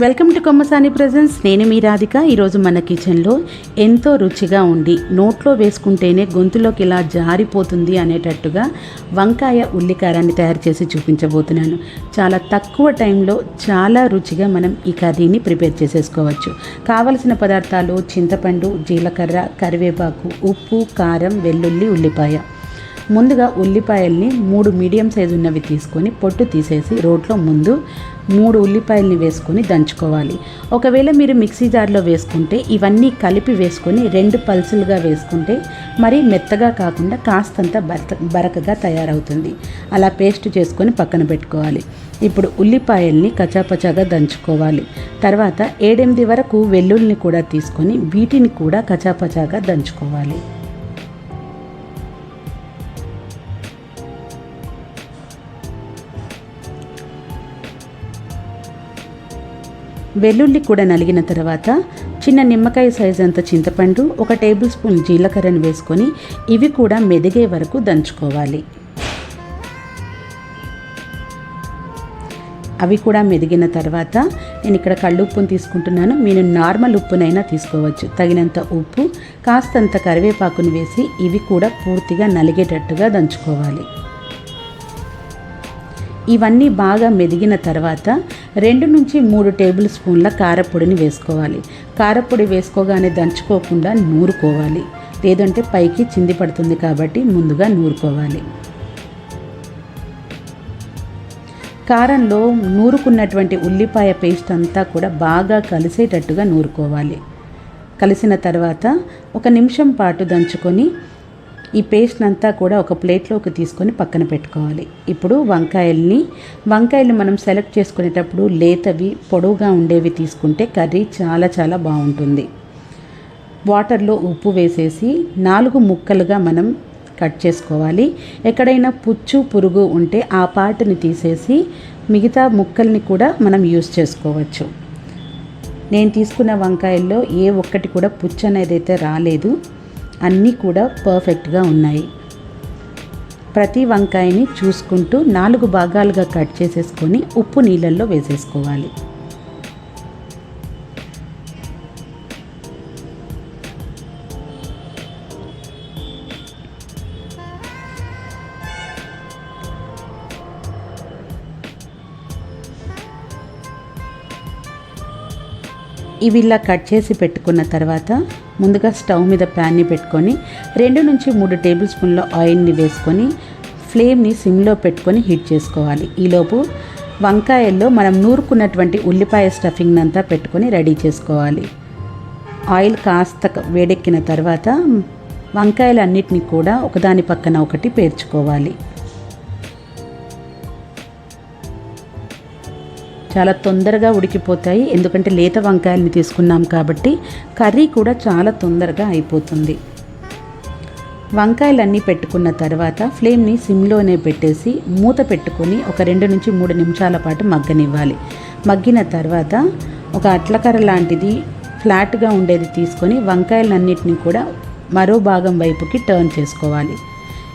Welcome to Kommasani presence. నేను మీ రాధిక. ఈరోజు మన కిచెన్లో ఎంతో రుచిగా ఉండి నోట్లో వేసుకుంటేనే గొంతులోకి ఇలా జారిపోతుంది అనేటట్టుగా వంకాయ ఉల్లికారాన్ని తయారు చేసి చూపించబోతున్నాను. చాలా తక్కువ టైంలో చాలా రుచిగా మనం ఈ కర్రీని ప్రిపేర్ చేసేసుకోవచ్చు. కావలసిన పదార్థాలు చింతపండు జీలకర్ర కరివేపాకు ఉప్పు కారం వెల్లుల్లి ఉల్లిపాయ. ముందుగా ఉల్లిపాయల్ని మూడు మీడియం సైజు ఉన్నవి తీసుకొని పొట్టు తీసేసి రోట్లో ముందు మూడు ఉల్లిపాయల్ని వేసుకొని దంచుకోవాలి. ఒకవేళ మీరు మిక్సీ జార్లో వేసుకుంటే ఇవన్నీ కలిపి వేసుకొని రెండు పల్సులుగా వేసుకుంటే మరీ మెత్తగా కాకుండా కాస్తంత బరక బరకగా తయారవుతుంది. అలా పేస్ట్ చేసుకొని పక్కన పెట్టుకోవాలి. ఇప్పుడు ఉల్లిపాయల్ని కచాపచాగా దంచుకోవాలి. తర్వాత ఏడెనిమిది వరకు వెల్లుల్ని కూడా తీసుకొని వీటిని కూడా కచాపచాగా దంచుకోవాలి. వెల్లుల్లి కూడా నలిగిన తర్వాత చిన్న నిమ్మకాయ సైజ్ అంత చింతపండు ఒక టేబుల్ స్పూన్ జీలకర్రను వేసుకొని ఇవి కూడా మెదిగే వరకు దంచుకోవాలి. అవి కూడా మెదిగిన తర్వాత నేను ఇక్కడ కళ్ళు ఉప్పును తీసుకుంటున్నాను. మీరు నార్మల్ ఉప్పునైనా తీసుకోవచ్చు. తగినంత ఉప్పు కాస్తంత కరివేపాకును వేసి ఇవి కూడా పూర్తిగా నలిగేటట్టుగా దంచుకోవాలి. ఇవన్నీ బాగా మెదిగిన తర్వాత రెండు నుంచి మూడు టేబుల్ స్పూన్ల కారపొడిని వేసుకోవాలి. కారపొడి వేసుకోగానే దంచుకోకుండా నూరుకోవాలి. లేదంటే పైకి చింది పడుతుంది కాబట్టి ముందుగా నూరుకోవాలి. కారంలో నూరుకున్నటువంటి ఉల్లిపాయ పేస్ట్ అంతా కూడా బాగా కలిసేటట్టుగా నూరుకోవాలి. కలిసిన తర్వాత ఒక నిమిషం పాటు దంచుకొని ఈ పేస్ట్ అంతా కూడా ఒక ప్లేట్లోకి తీసుకొని పక్కన పెట్టుకోవాలి. ఇప్పుడు వంకాయల్ని వంకాయలు మనం సెలెక్ట్ చేసుకునేటప్పుడు లేతవి పొడవుగా ఉండేవి తీసుకుంటే కర్రీ చాలా చాలా బాగుంటుంది. వాటర్లో ఉప్పు వేసేసి నాలుగు ముక్కలుగా మనం కట్ చేసుకోవాలి. ఎక్కడైనా పుచ్చు పురుగు ఉంటే ఆ పార్ట్ని తీసేసి మిగతా ముక్కల్ని కూడా మనం యూస్ చేసుకోవచ్చు. నేను తీసుకున్న వంకాయల్లో ఏ ఒక్కటి కూడా పుచ్చు అనేది అయితే రాలేదు. అన్నీ కూడా పర్ఫెక్ట్గా ఉన్నాయి. ప్రతి వంకాయని చూసుకుంటూ నాలుగు భాగాలుగా కట్ చేసేసుకొని ఉప్పు నీళ్ళల్లో వేసేసుకోవాలి. ఇవి ఇలా కట్ చేసి పెట్టుకున్న తర్వాత ముందుగా స్టవ్ మీద ప్యాన్ని పెట్టుకొని రెండు నుంచి మూడు టేబుల్ స్పూన్ల ఆయిల్ని వేసుకొని ఫ్లేమ్ని సిమ్లో పెట్టుకొని హీట్ చేసుకోవాలి. ఈలోపు వంకాయల్లో మనం నూరుకున్నటువంటి ఉల్లిపాయ స్టఫింగ్ అంతా పెట్టుకొని రెడీ చేసుకోవాలి. ఆయిల్ కాస్త వేడెక్కిన తర్వాత వంకాయలన్నిటిని కూడా ఒకదాని పక్కన ఒకటి పేర్చుకోవాలి. చాలా తొందరగా ఉడికిపోతాయి. ఎందుకంటే లేత వంకాయల్ని తీసుకున్నాం కాబట్టి కర్రీ కూడా చాలా తొందరగా అయిపోతుంది. వంకాయలన్నీ పెట్టుకున్న తర్వాత ఫ్లేమ్ని సిమ్లోనే పెట్టేసి మూత పెట్టుకొని ఒక రెండు నుంచి మూడు నిమిషాల పాటు మగ్గనివ్వాలి. మగ్గిన తర్వాత ఒక అట్లకర్ర లాంటిది ఫ్లాట్గా ఉండేది తీసుకొని వంకాయలన్నిటిని కూడా మరో భాగం వైపుకి టర్న్ చేసుకోవాలి.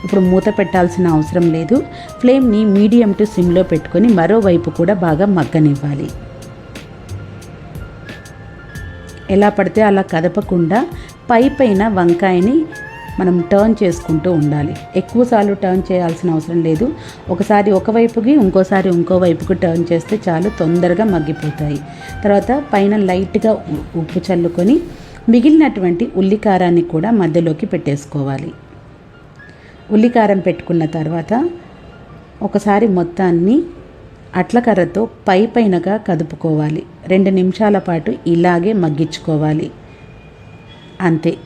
ఇప్పుడు మూత పెట్టాల్సిన అవసరం లేదు. ఫ్లేమ్ని మీడియం టు సిమ్లో పెట్టుకొని మరోవైపు కూడా బాగా మగ్గనివ్వాలి. ఎలా పడితే అలా కదపకుండా పై పైన వంకాయని మనం టర్న్ చేసుకుంటూ ఉండాలి. ఎక్కువసార్లు టర్న్ చేయాల్సిన అవసరం లేదు. ఒకసారి ఒకవైపుకి ఇంకోసారి ఇంకో వైపుకి టర్న్ చేస్తే చాలు తొందరగా మగ్గిపోతాయి. తర్వాత పైన లైట్గా ఉప్పు చల్లుకొని మిగిలినటువంటి ఉల్లికారాన్ని కూడా మధ్యలోకి పెట్టేసుకోవాలి. ఉల్లికారం పెట్టుకున్న తర్వాత ఒకసారి మొత్తాన్ని అట్లకర్రతో పై పైనగా కదుపుకోవాలి. రెండు నిమిషాల పాటు ఇలాగే మగ్గించుకోవాలి. అంతే.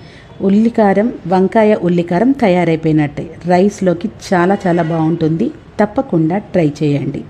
ఉల్లికారం వంకాయ ఉల్లికారం తయారైపోయినట్టే. రైస్లోకి చాలా చాలా బాగుంటుంది. తప్పకుండా ట్రై చేయండి.